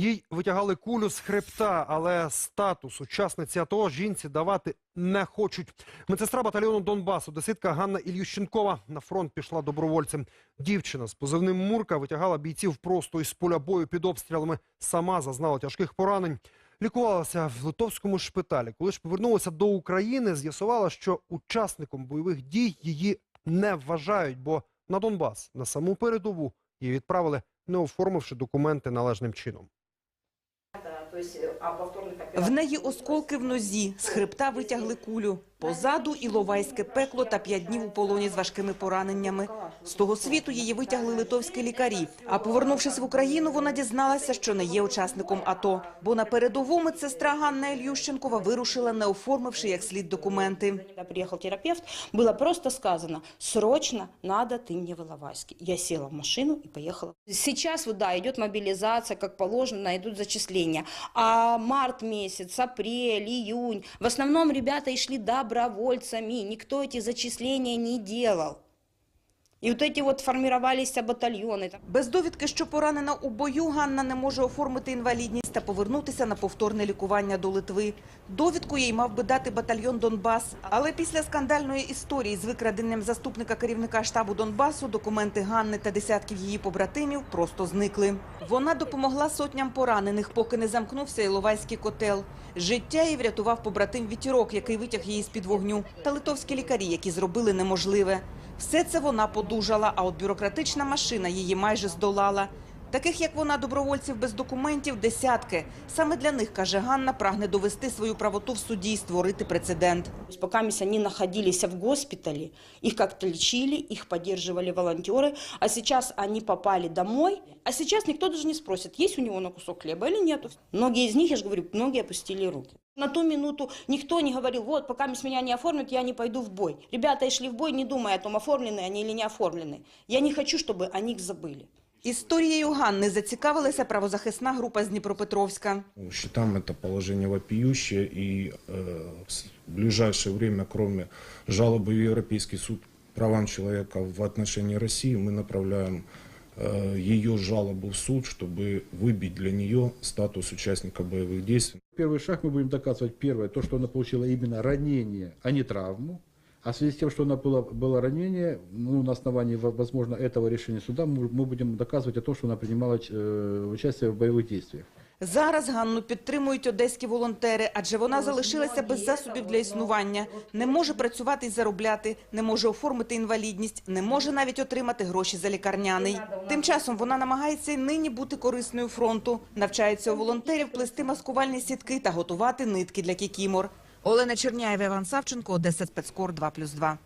Їй витягали кулю з хребта, але статус учасниці АТО жінці давати не хочуть. Медсестра батальйону Донбас, одеситка Ганна Ільющенкова на фронт пішла добровольцем. Дівчина з позивним Мурка витягала бійців просто із поля бою під обстрілами. Сама зазнала тяжких поранень. Лікувалася в литовському шпиталі. Коли ж повернулася до України, з'ясувала, що учасником бойових дій її не вважають, бо на Донбас на саму передову її відправили, не оформивши документи належним чином. В неї осколки в нозі, з хребта витягли кулю. Позаду іловайське пекло та п'ять днів у полоні з важкими пораненнями. З того світу її витягли литовські лікарі. А повернувшись в Україну, вона дізналася, що не є учасником АТО. Бо на передову медсестра Ганна Ільющенкова вирушила, не оформивши як слід документи. Приехал терапевт, было просто сказано, срочно надо ты мне в Иловайске. Я села в машину и поехала. Сейчас, вот, да, идет мобилизация, как положено, идут зачисления. А март месяц, апрель, июнь, в основном ребята и шли добровольцами, никто эти зачисления не делал. И вот эти вот формировались батальоны. там. Без довідки, що поранена у бою, Ганна не може оформити інвалідність та повернутися на повторне лікування до Литви. Довідку їй мав би дати батальйон Донбас. Але після скандальної історії з викраденням заступника керівника штабу Донбасу документи Ганни та десятків її побратимів просто зникли. Вона допомогла сотням поранених, поки не замкнувся Іловайський котел. Життя їй врятував побратим Вітірок, який витяг її з-під вогню, та литовські лікарі, які зробили неможливе. Все це вона подужала, а от бюрократична машина її майже здолала. Таких, як вона, добровольців без документів, десятки. Саме для них, каже Ганна, прагне довести свою правоту в суді і створити прецедент. То есть Пока мисс в госпитале, их как-то лечили, их поддерживали волонтеры, а сейчас они попали домой, а сейчас никто даже не спросит, есть у него на кусок хлеба или нет. Многие из них, я же говорю, многие опустили руки. На ту минуту никто не говорил, вот, пока мисс меня не оформят, я не пойду в бой. Ребята шли в бой, не думая о том, оформлены они или не оформлены. Я не хочу, чтобы о них забыли. Історією Ганни зацікавилася правозахисна група з Дніпропетровська. Считаем это положение вопиющее и э, в ближайшее время, кроме жалобы в Европейский суд правам человека в отношении России, мы направляем э, ее жалобу в суд, чтобы выбить для нее статус участника боевых действий. Первый шаг мы будем доказывать первое, то, что она получила именно ранение, а не травму. А в связи с тем, что она было, было ранение, ну, на основании, во- возможно, этого решения суда, мы, мы будем доказывать о том, что она принимала э, участие в боевых действиях. Зараз Ганну підтримують одеські волонтери, адже вона залишилася без засобів для існування. Не може працювати і заробляти, не може оформити інвалідність, не може навіть отримати гроші за лікарняний. Тим часом вона намагається й нині бути корисною фронту, навчається у волонтерів плести маскувальні сітки та готувати нитки для кікімор. Олена Черняєва, Іван Савченко, Одеса Спецкор 2+,2.